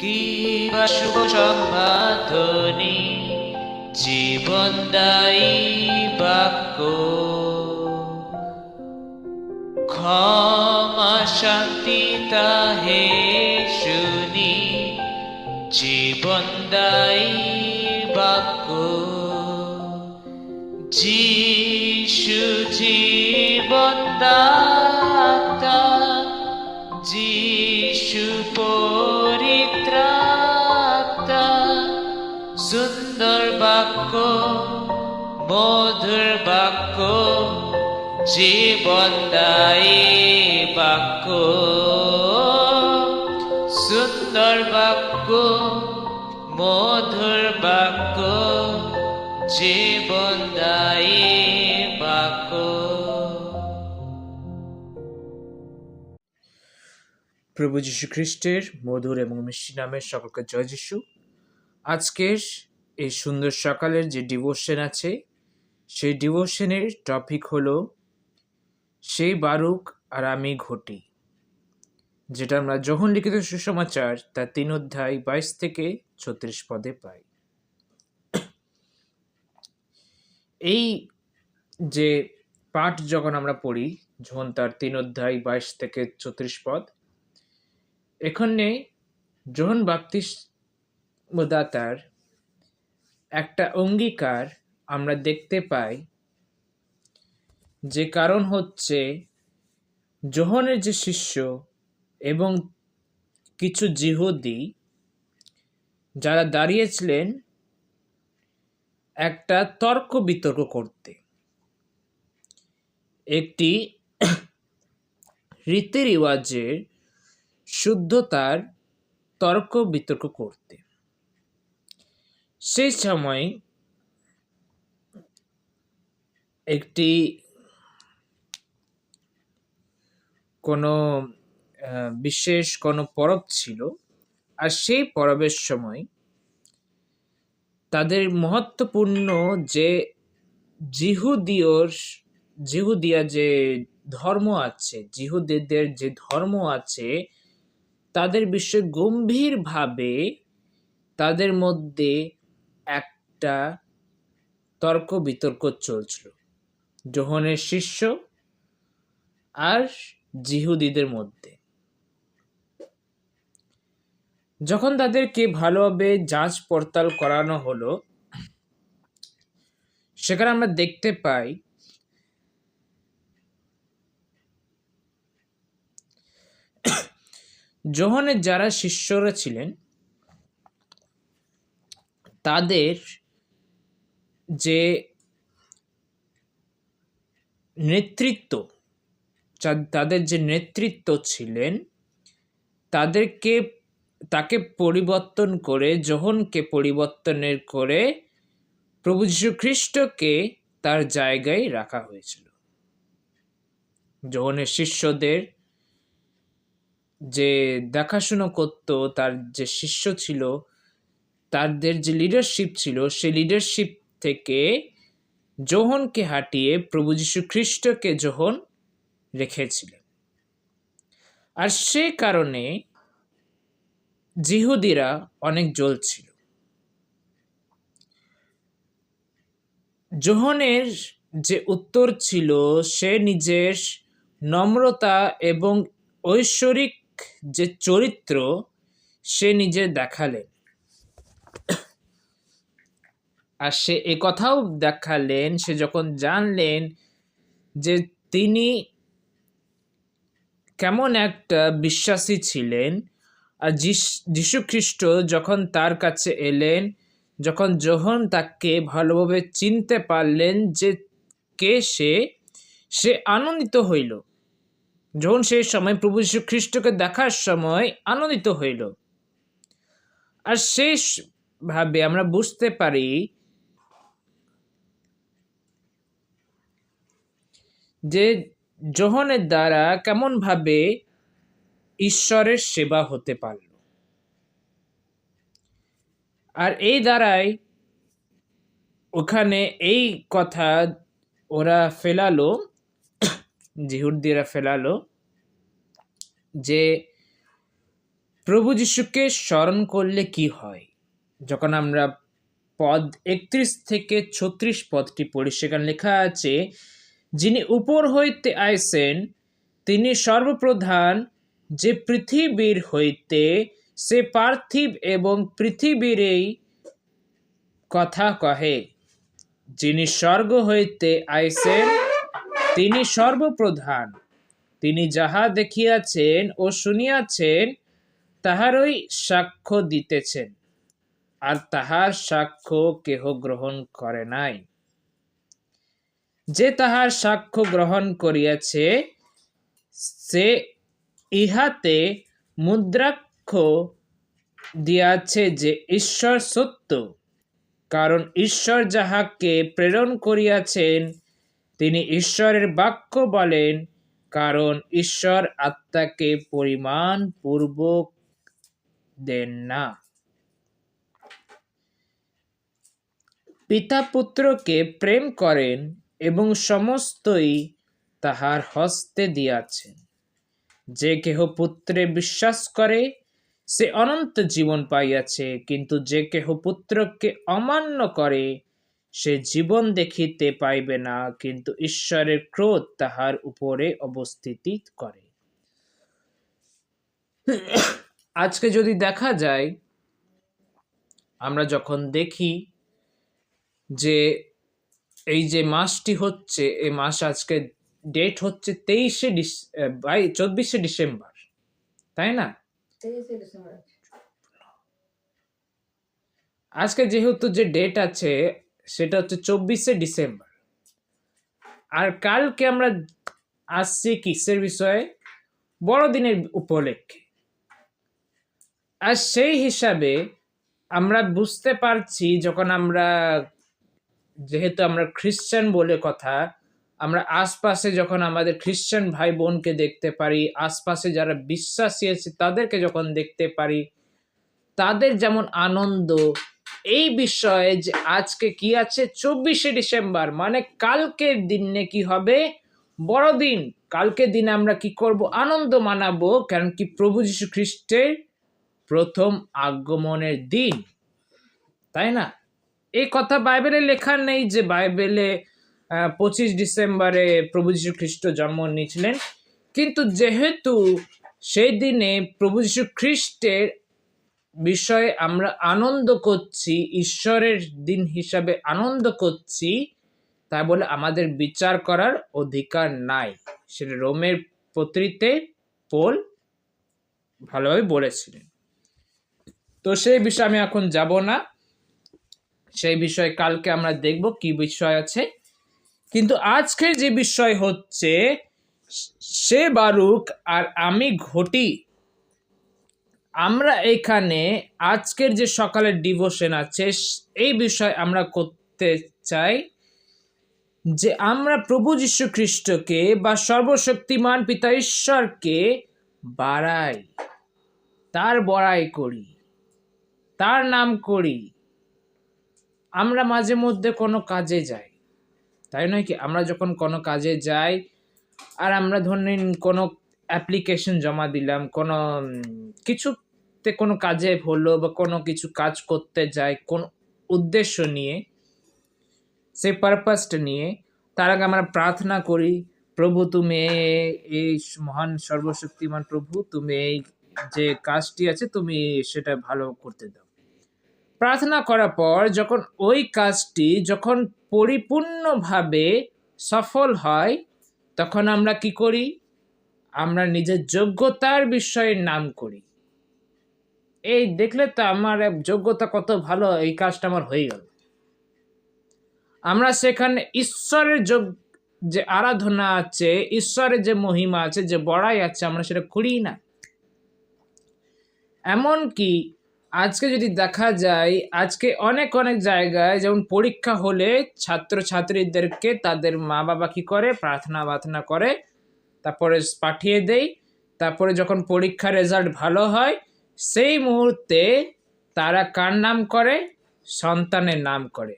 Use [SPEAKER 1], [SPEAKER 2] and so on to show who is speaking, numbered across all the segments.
[SPEAKER 1] কি বা শুভ সম্বাধনী জীবনদায়ী বাক্য? ক্ষমা শান্তি তাহে শুনি জীবনদায়ী বাক্য। যিশু জীবনদাতা বাক্য, মধুর বাক্য, জীবনদায়ী বাক্য। সুন্দর বাক্য, মধুর বাক্য, জীবনদায়ী বাক্য।
[SPEAKER 2] প্রভু যীশু খ্রিস্টের মধুর এবং মিষ্টি নামের সকলকে জয় যীশু। আজকের এই সুন্দর সকালের যে ডিভোশন আছে, সেই ডিভোশনের টপিক হলো, সেই বারুক আর আমি ঘটি, যেটা আমরা যখন লিখিত সুসমাচার, তার তিন অধ্যায় বাইশ থেকে ছত্রিশ পদে পাই। এই যে পাঠ যখন আমরা পড়ি, যখন তার তিন অধ্যায় বাইশ থেকে ছত্রিশ পদ, এখানে জোহন বাপ্তিস্মদাতার একটা অঙ্গীকার আমরা দেখতে পাই যে কারণ হচ্ছে জোহনের যে শিষ্য এবং কিছু জিহুদি যারা দাঁড়িয়েছিলেন একটা তর্ক বিতর্ক করতে। একটি রীতি রিওয়াজের শুদ্ধতার তর্ক বিতর্ক করতে। সেই সময় একটি কোনো বিশেষ কোনো পরব ছিল আর সেই পরবের সময় তাদের মহত্বপূর্ণ যে জিহুদিয়র, জিহুদিয়া যে ধর্ম আছে, জিহুদিদের যে ধর্ম আছে, তাদের বিষয়ে গম্ভীরভাবে তাদের মধ্যে একটা তর্ক বিতর্ক চলছিল। যোহনের শিষ্য আর জিহুদিদের মধ্যে। যখন তাদেরকে ভালোভাবে যাঁচ পড়তাল করানো হলো, সেখানে আমরা দেখতে পাই যোহনের যারা শিষ্যরা ছিলেন, তাদের যে নেতৃত্ব তাদের যে নেতৃত্ব ছিলেন, তাদেরকে, তাকে পরিবর্তন করে যোহনকে পরিবর্তনের করে প্রভু খ্রিস্টকে তার জায়গায় রাখা হয়েছিল। যোহনের শিষ্যদের যে দেখাশুনো করত, তার যে শিষ্য ছিল, তাদের যে লিডারশিপ ছিল, সেই লিডারশিপ থেকে যোহনকে হাঁটিয়ে প্রভু যীশু খ্রিস্টকে যোহন রেখেছিলেন। আর সে কারণে জিহুদিরা অনেক জ্বলছিল। যোহনের যে উত্তর ছিল, সে নিজের নম্রতা এবং ঐশ্বরিক যে চরিত্র সে নিজে দেখালেন। আর সে এ কথাও দেখালেন, সে যখন জানলেন যে তিনি কেমন একটা বিশ্বাসী ছিলেন, আর যীশু খ্রিস্ট যখন তার কাছে এলেন, যখন যোহন তাকে ভালোভাবে চিনতে পারলেন যে কে সে সে আনন্দিত হইল। যখন সেই সময় প্রভু যীশু খ্রিস্টকে দেখার সময় আনন্দিত হইল। আর শেষ ভাবে আমরা বুঝতে পারি যে যোহনের দ্বারা কেমনভাবে ঈশ্বরের সেবা হতে পারল। আর এই দ্বারাই ওখানে এই কথা ওরা ফেলালো, জিহুদিরা ফেলালো, যে প্রভু যিশুকে স্মরণ করলে কি হয়? যখন আমরা পদ একত্রিশ থেকে ছত্রিশ পদটি পড়ি, সেখানে লেখা আছে যিনি উপর হইতে আইসেন তিনি সর্বপ্রধান যে পৃথিবীর হইতে, সে পার্থিব এবং পৃথিবীরই কথা কহে। যিনি স্বর্গ হইতে আইসেন তিনি সর্বপ্রধান। তিনি যাহা দেখিয়াছেন ও শুনিয়াছেন, তাহারই সাক্ষ্য দিতেছেন। আর তাহার সাক্ষ্য কেহ গ্রহণ করে নাই। যে তাহার সাক্ষ্য গ্রহণ করিয়াছে, সে ইহাতে মুদ্রাক্ষ দিয়াছে যে ঈশ্বর সত্য। কারণ ঈশ্বর যাহাকে প্রেরণ করিয়াছেন, তিনি ঈশ্বরের বাক্য বলেন, কারণ ঈশ্বর আত্মাকে পরিমাণ পূর্বক দেন না। পিতা পুত্রকে প্রেম করেন এবং সমস্তই তাহার হস্তে দিয়াছেন যে কেহ পুত্রে বিশ্বাস করে, সে অনন্ত জীবন পাইয়াছে, কিন্তু যে কেহ পুত্রকে অমান্য করে, সে জীবন দেখিতে পাইবে না, কিন্তু ঈশ্বরের ক্রোধ তাহার উপরে অবস্থিতি করে। আজকে যদি দেখা যায়, আমরা যখন দেখি যে এই যে মাসটি হচ্ছে এই মাস আজকে ডেট হচ্ছে তেইশে ডিস বাই চব্বিশে ডিসেম্বর তাই না? আজকে যেহেতু যে ডেট আছে সেটা হচ্ছে চব্বিশে ডিসেম্বর। আর কালকে আমরা আসছি কিসের বিষয়ে? বড়দিনের উপলক্ষে। আর সেই হিসাবে আমরা বুঝতে পারছি যখন আমরা যেহেতু আমরা খ্রিশ্চান বলে কথা, আমরা আশপাশে যখন আমাদের খ্রিশ্চান ভাই বোনকে দেখতে পারি, আশপাশে যারা বিশ্বাসী আছে তাদেরকে যখন দেখতে পারি, তাদের যেমন আনন্দ, এই বিষয়ে যে আজকে কি আছে? চব্বিশে ডিসেম্বর মানে কালকের দিনে কি হবে? বড়দিন, কালকের দিনে আমরা কি করব? আনন্দ মানাবো, কারণ কি প্রভু যীশু খ্রিস্টের প্রথম আগমনের দিন, তাই না? এই কথা বাইবেলে লেখা নেই যে বাইবেলে পঁচিশ ডিসেম্বরে প্রভু খ্রিস্ট জন্ম নিয়েছিলেন। কিন্তু যেহেতু সেই দিনে প্রভু যীশু খ্রিস্টের বিষয়ে আমরা আনন্দ করছি, ঈশ্বরের দিন হিসাবে আনন্দ করছি, তাই বলে আমাদের বিচার করার অধিকার নাই। সেটা রোমের পত্রিতে পোল ভালোভাবে বলেছিলেন। তো সেই বিষয়ে আমি এখন যাব না। সেই বিষয়ে কালকে আমরা দেখব কি বিষয় আছে। কিন্তু আজকের যে বিষয় হচ্ছে, সে বারুক আর আমি ঘটি। আমরা এখানে আজকের যে সকালের ডিভোশন আছে, এই বিষয় আমরা করতে চাই যে আমরা প্রভু যীশু খ্রিস্টকে বা সর্বশক্তিমান পিতা ঈশ্বরকে বাড়াই, তার বড়াই করি, তার নাম করি। আমরা মাঝে মধ্যে কোনো কাজে যাই। তাই নয় কি? আমরা যখন কোনো কাজে যাই, আর আমরা ধরেন কোনো অ্যাপ্লিকেশন জমা দিলাম, কোনো কিছুতে কোনো কাজে হলো বা কোনো কিছু কাজ করতে যাই, কোন উদ্দেশ্য নিয়ে, সেই পারপাসটা নিয়ে, তার আগে আমরা প্রার্থনা করি, প্রভু তুমি এই মহান সর্বশক্তিমান প্রভু, তুমি এই যে কাজটি আছে, তুমি সেটা ভালো করতে দাও। প্রার্থনা করার পর যখন ওই কাজটি যখন পরিপূর্ণভাবে সফল হয়, তখন আমরা কি করি? আমরা নিজের যোগ্যতার বিষয়ে নাম করি। এই দেখলে তো আমার যোগ্যতা কত ভালো, এই কাজটা আমার হয়ে গেল। আমরা সেখানে ঈশ্বরের যোগ, যে আরাধনা আছে, ঈশ্বরের যে মহিমা আছে, যে বড়াই আছে, আমরা সেটা করি না। এমনকি আজকে যদি দেখা যায়, আজকে অনেক অনেক জায়গায় যেমন পরীক্ষা হলে ছাত্র ছাত্রীদেরকে তাদের মা বাবা কী করে? প্রার্থনা প্রার্থনা করে, তারপরে পাঠিয়ে দেয়, তারপরে যখন পরীক্ষার রেজাল্ট ভালো হয়, সেই মুহূর্তে তারা কার নাম করে? সন্তানের নাম করে।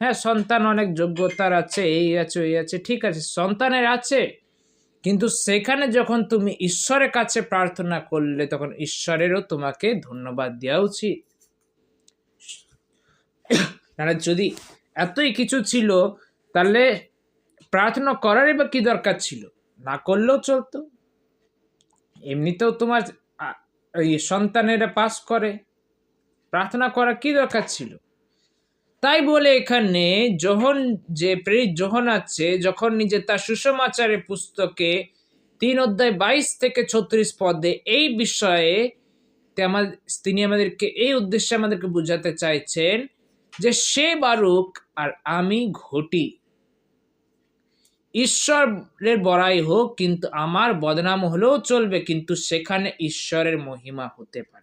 [SPEAKER 2] হ্যাঁ সন্তান অনেক যোগ্যতার আছে, এই আছে এই আছে, ঠিক আছে, সন্তানের আছে। কিন্তু সেখানে যখন তুমি ঈশ্বরের কাছে প্রার্থনা করলে, তখন ঈশ্বরেরও তোমাকে ধন্যবাদ দেওয়া উচিত। যদি এতই কিছু ছিল, তাহলে প্রার্থনা করারই বা কি দরকার ছিল? না করলেও চলতো। এমনিতেও তোমার এই সন্তানেরা পাস করে। প্রার্থনা করা কি দরকার ছিল? তাই বলে এখানে যখন যে প্রেরিত যখন আছে, যখন নিজে তার সুষমাচারের পুস্তকে তিন অধ্যায় বাইশ থেকে ছত্রিশ পদে এই বিষয়ে তিনি আমাদেরকে এই উদ্দেশ্যে আমাদেরকে বোঝাতে চাইছেন যে সে বারুক আর আমি ঘটি। ঈশ্বরের বড়াই হোক, কিন্তু আমার বদনাম হলেও চলবে, কিন্তু সেখানে ঈশ্বরের মহিমা হতে পারে।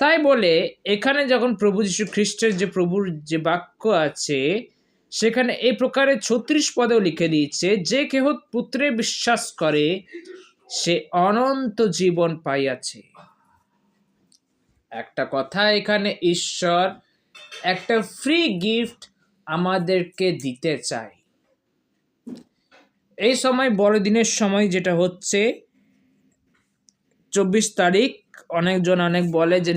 [SPEAKER 2] তাই বলে এখানে যখন প্রভু যীশু খ্রিস্টের যে প্রভুর যে বাক্য আছে, সেখানে এই প্রকারে ছত্রিশ পদেও লিখে দিয়েছে, যে কেহ পুত্রে বিশ্বাস করে, সে অনন্ত জীবন পাইয়াছে। একটা কথা এখানে, ঈশ্বর একটা ফ্রি গিফট আমাদেরকে দিতে চায়। এই সময়, বড়দিনের সময় যেটা হচ্ছে, চব্বিশ তারিখ অনেকজন অনেক বলে যে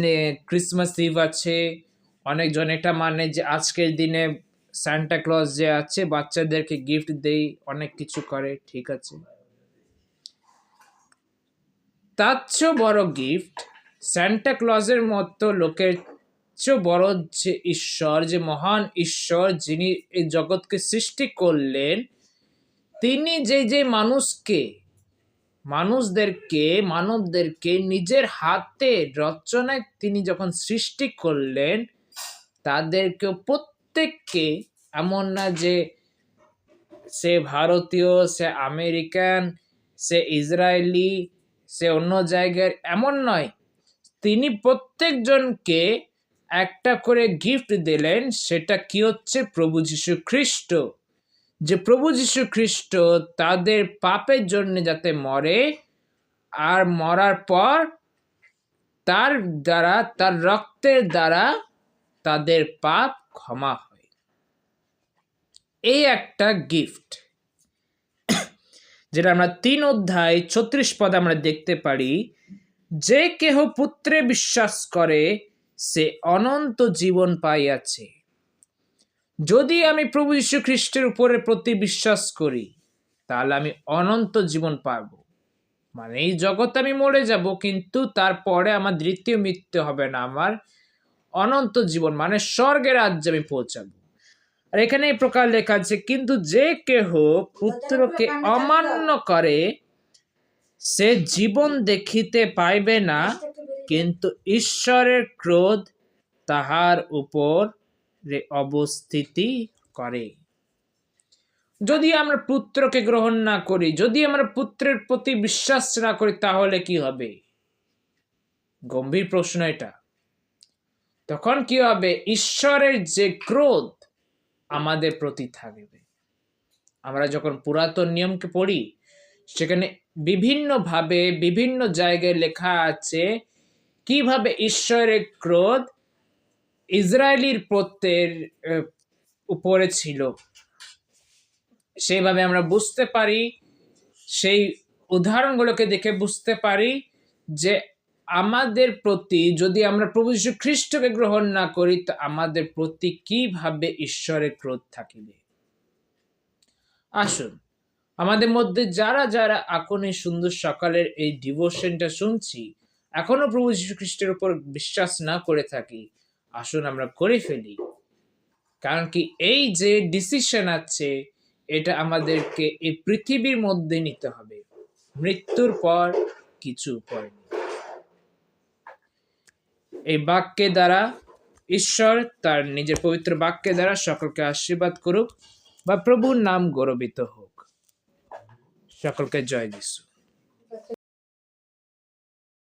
[SPEAKER 2] ক্রিসমাস ইভ আছে। অনেকজন এটা মানে যে আজকের দিনে সান্টা ক্লজ যে আছে, বাচ্চাদেরকে গিফট দেই, অনেক কিছু করে, ঠিক আছে। তার চেয়েও বড় গিফট স্যান্টা ক্লজের মতো লোকের চেয়েও বড় যে ঈশ্বর, যে মহান ঈশ্বর যিনি এই জগৎকে সৃষ্টি করলেন, তিনি যে যে মানুষকে মানুষদেরকে, মানবদেরকে নিজের হাতে রচনায় তিনি যখন সৃষ্টি করলেন, তাদেরকে প্রত্যেককে এমন না যে সে ভারতীয়, সে আমেরিকান, সে ইসরায়েলি, সে অন্য জায়গার এমন নয়। তিনি প্রত্যেকজনকে একটা করে গিফট দিলেন, সেটা কি হচ্ছে? প্রভু যীশু খ্রিস্ট। যে প্রভু যীশু খ্রিস্ট তাদের পাপের জন্য যাতে মরে, আর মরার পর তার দ্বারা, তার রক্তের দ্বারা তাদের পাপ ক্ষমা হয়। এই একটা গিফট, যেটা আমরা তিন অধ্যায় ছত্রিশ পদ আমরা দেখতে পারি, যে কেহ পুত্রে বিশ্বাস করে, সে অনন্ত জীবন পাইয়াছে। যদি আমি প্রভু যীশু খ্রিস্টের উপরে প্রতি বিশ্বাস করি তাহলে আমি অনন্ত জীবন পাব। মানে এই জগতে আমি মরে যাব কিন্তু তারপরে আমার দ্বিতীয় মৃত্যু হবে না আমার অনন্ত জীবন মানে স্বর্গের রাজ্যে আমি পৌঁছাবো। আর এখানে এই প্রকার লেখা আছে কিন্তু যে কেহ পুত্রকে অমান্য করে সে জীবন দেখিতে পাইবে না কিন্তু ঈশ্বরের ক্রোধ তাহার উপর অবস্থিতি করে। যদি আমরা পুত্রকে গ্রহণ না করি, যদি আমরা পুত্রের প্রতি বিশ্বাস না করি, তাহলে কি হবে? গম্ভীর প্রশ্ন এটা। তখন কি হবে? ঈশ্বরের যে ক্রোধ আমাদের প্রতি থাকবে। আমরা যখন পুরাতন নিয়মকে পড়ি, সেখানে বিভিন্নভাবে, বিভিন্ন জায়গায় লেখা আছে, কীভাবে ঈশ্বরের ক্রোধ ইসরায়েলির প্রত্যের উপরে ছিল। সেইভাবে আমরা বুঝতে পারি, সেই উদাহরণগুলোকে দেখে বুঝতে পারি যে আমাদের প্রতি, যদি আমরা প্রভু যীশু খ্রিস্টকে গ্রহণ না করি, তো আমাদের প্রতি কীভাবে ঈশ্বরের ক্রোধ থাকিবে? আসুন, আমাদের মধ্যে যারা যারা এখন এই সুন্দর সকালের এই ডিভোশনটা শুনছি, এখনও প্রভু যীশু খ্রিস্টের উপর বিশ্বাস না করে থাকি আসুন আমরা করে ফেলি। কারণ কি এই যে ডিসিশন আছে, এটা আমাদেরকে এই পৃথিবীর মধ্যে নিতে হবে। মৃত্যুর পর কিছু উপায় এই বাক্যের দ্বারা ঈশ্বর তার নিজের পবিত্র বাক্যের দ্বারা সকলকে আশীর্বাদ করুক বা প্রভুর নাম গৌরবিত হোক। সকলকে জয় যিশু।